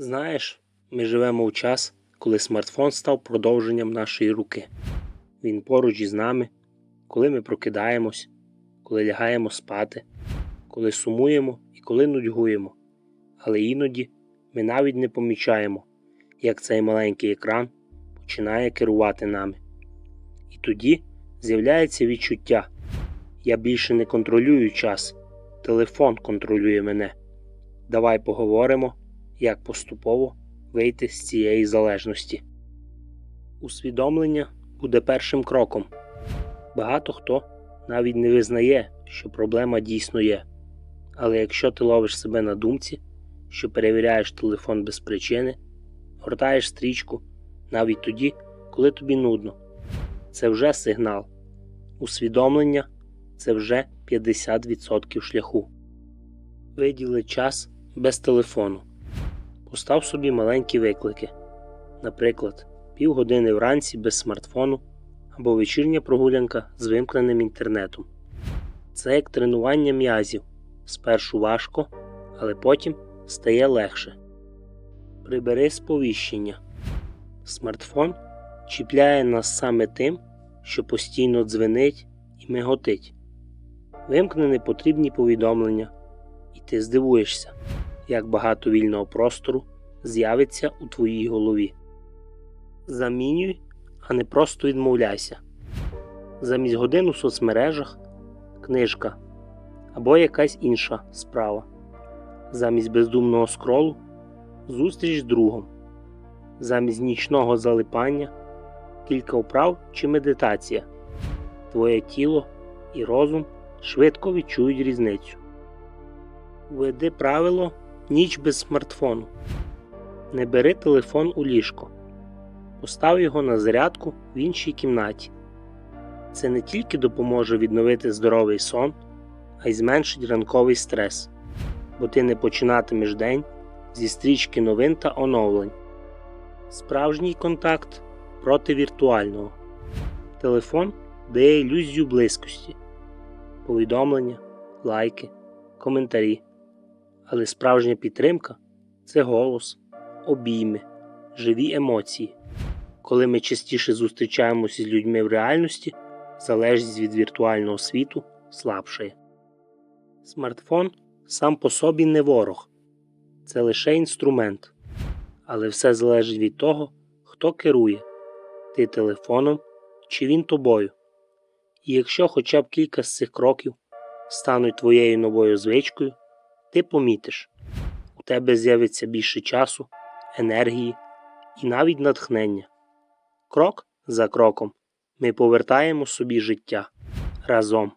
Знаєш, ми живемо у час, коли смартфон став продовженням нашої руки. Він поруч із нами, коли ми прокидаємось, коли лягаємо спати, коли сумуємо і коли нудьгуємо. Але іноді ми навіть не помічаємо, як цей маленький екран починає керувати нами. І тоді з'являється відчуття: я більше не контролюю час, телефон контролює мене. Давай поговоримо, як поступово вийти з цієї залежності. Усвідомлення буде першим кроком. Багато хто навіть не визнає, що проблема дійсно є. Але якщо ти ловиш себе на думці, що перевіряєш телефон без причини, гортаєш стрічку навіть тоді, коли тобі нудно, це вже сигнал. Усвідомлення це вже 50% шляху. Виділи час без телефону. Постав собі маленькі виклики, наприклад, півгодини вранці без смартфону або вечірня прогулянка з вимкненим інтернетом. Це як тренування м'язів. Спершу важко, але потім стає легше. Прибери сповіщення. Смартфон чіпляє нас саме тим, що постійно дзвенить і миготить. Вимкни непотрібні повідомлення, і ти здивуєшся, як багато вільного простору з'явиться у твоїй голові. Замінюй, а не просто відмовляйся. Замість годин у соцмережах книжка або якась інша справа. Замість бездумного скролу зустріч з другом. Замість нічного залипання кілька вправ чи медитація. Твоє тіло і розум швидко відчують різницю. Введи правило ніч без смартфону. Не бери телефон у ліжко. Постав його на зарядку в іншій кімнаті. Це не тільки допоможе відновити здоровий сон, а й зменшить ранковий стрес, бо ти не починатимеш день зі стрічки новин та оновлень. Справжній контакт проти віртуального. Телефон дає ілюзію близькості, повідомлення, лайки, коментарі. Але справжня підтримка це голос, обійми, живі емоції. Коли ми частіше зустрічаємося з людьми в реальності, залежність від віртуального світу слабшає. Смартфон сам по собі не ворог, це лише інструмент. Але все залежить від того, хто керує ти телефоном чи він тобою. І якщо хоча б кілька з цих кроків стануть твоєю новою звичкою, ти помітиш, у тебе з'явиться більше часу, енергії і навіть натхнення. Крок за кроком ми повертаємо собі життя разом.